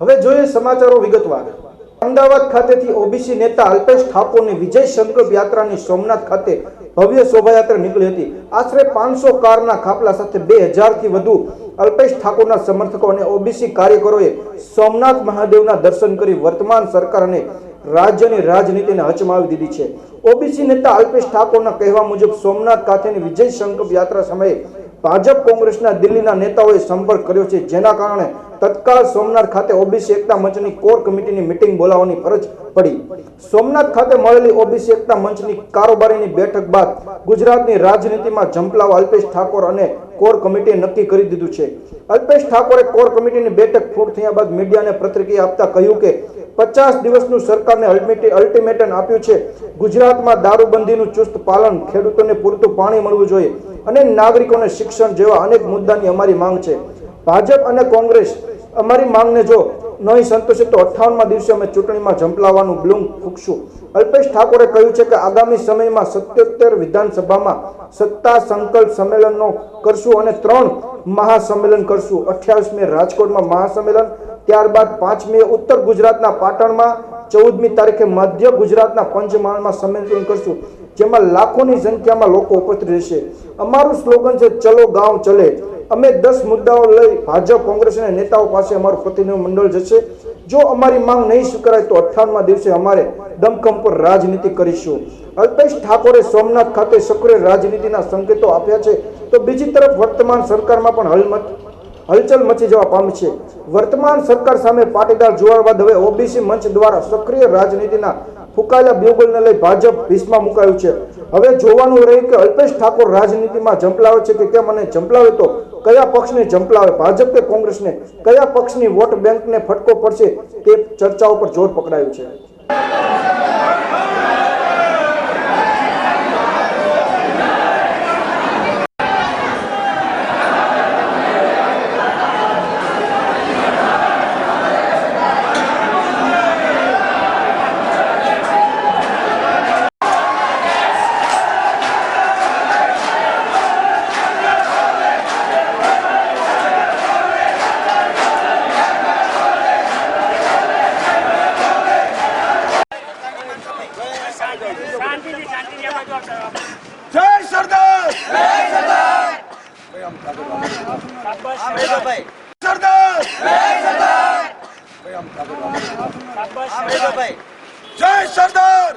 હવે જોઈએ સમાચારો વિગતવાર. અમદાવાદ ખાતેથી ઓબીસી નેતા અલ્પેશ ઠાકોરની વિજય સંકલ્પ યાત્રાની સોમનાથ ખાતે ભવ્ય શોભાયાત્રા નીકળી હતી. આશરે પાંચસો કારના ખાપલા સાથે બે હજારથી વધુ અલ્પેશ ઠાકોરના સમર્થકો અને ઓબીસી કાર્યકરોએ સોમનાથ મહાદેવના દર્શન કરી વર્તમાન સરકાર અને રાજ્યની રાજનીતિને હચમાવી દીધી છે. ઓબીસી નેતા અલ્પેશ ઠાકોરના કહેવા મુજબ સોમનાથ ખાતેની વિજય સંકલ્પ યાત્રા સમયે ભાજપ કોંગ્રેસના દિલ્હીના નેતાઓએ સંપર્ક કર્યો છે, જેના કારણે તત્કાળ સોમનાથ ખાતે ઓબીસી એકતા મંચની કોર કમિટીની મિટિંગ બોલાવવાની ફરજ પડી. સોમનાથ ખાતે મળેલી ઓબીસી એકતા મંચની કારોબારીની બેઠક બાદ ગુજરાતની રાજનીતિમાં ઝંપલાવ અલ્પેશ ઠાકોર અને કોર કમિટીએ નક્કી કરી દીધું છે. અલ્પેશ ઠાકોરે કોર કમિટીની બેઠક પૂર્ણ થયા બાદ મીડિયાને પ્રતિક્રિયા આપતા કહ્યું કે, પચાસ દિવસનું સરકારને અલ્ટિમેટ- અલ્ટિમેટમ આપ્યું છે. ગુજરાતમાં દારૂબંધીનું ચુસ્ત પાલન, ખેડૂતોને પૂરતું પાણી મળવું જોઈએ અને નાગરિકોને શિક્ષણ જેવા અનેક મુદ્દાની અમારી માંગ છે. ભાજપ અને કોંગ્રેસ, અમારી માંગને જો નહીં સંતોષે તો અઠ્ઠાવનમાં દિવસે અમે ચૂંટણીમાં ઝંપલાવવાનું બ્લૂમ ફૂકશું. અલ્પેશ ઠાકોરે કહ્યું છે કે આગામી સમયમાં સત્યોતેર વિધાનસભામાં સત્તા સંકલ્પ સંમેલનનો કરશું અને ત્રણ મહાસંમેલન કરશું. અઠ્યાવીસ મે રાજકોટમાં મહાસંમેલન, ત્યારબાદ પાંચ મે ઉત્તર ગુજરાતના પાટણમાં, ચૌદમી તારીખે મધ્ય ગુજરાતના પંચમહાલમાં સંમેલન કરશું, જેમાં લાખોની સંખ્યામાં લોકો ઉપસ્થિત રહેશે. અમારું સ્લોગન છે, ચલો ગાંવ ચલે. અમે દસ મુદ્દાઓ લઈ ભાજપ કોંગ્રેસના નેતાઓ પાસે અમારું પ્રતિનિધિ મંડળ જશે. જો અમારી માંગ નહીં સ્વીકારાય તો અઠ્ઠાણમાં દિવસે અમારે દમખમ પર રાજનીતિ કરીશું. અલ્પેશ ઠાકોરે સોમનાથ ખાતે સક્રિય રાજનીતિના સંકેતો આપ્યા છે. તો બીજી તરફ વર્તમાન સરકારમાં પણ હલમત હલચલ મચી જવા પામી છે. વર્તમાન સરકાર સામે પાટીદાર જોવા બાદ હવે ઓબીસી મંચ દ્વારા સક્રિય રાજનીતિના ફૂંકાયેલા બ્યુગલને લઈ ભાજપ ભીસમાં મુકાયું છે. હવે જોવાનું રહ્યું કે અલ્પેશ ઠાકોર રાજનીતિમાં ઝંપલાવે છે કે કેમ અને ઝંપલાવે તો કયા પક્ષને ઝંપલાવે? ભાજપ કે કોંગ્રેસને? કયા પક્ષની વોટ બેંકને ફટકો પડશે તે ચર્ચા ઉપર જોર પકડાયું છે. જય સરદાર! જય સરદાર સરદાર જય સરદાર જય સરદાર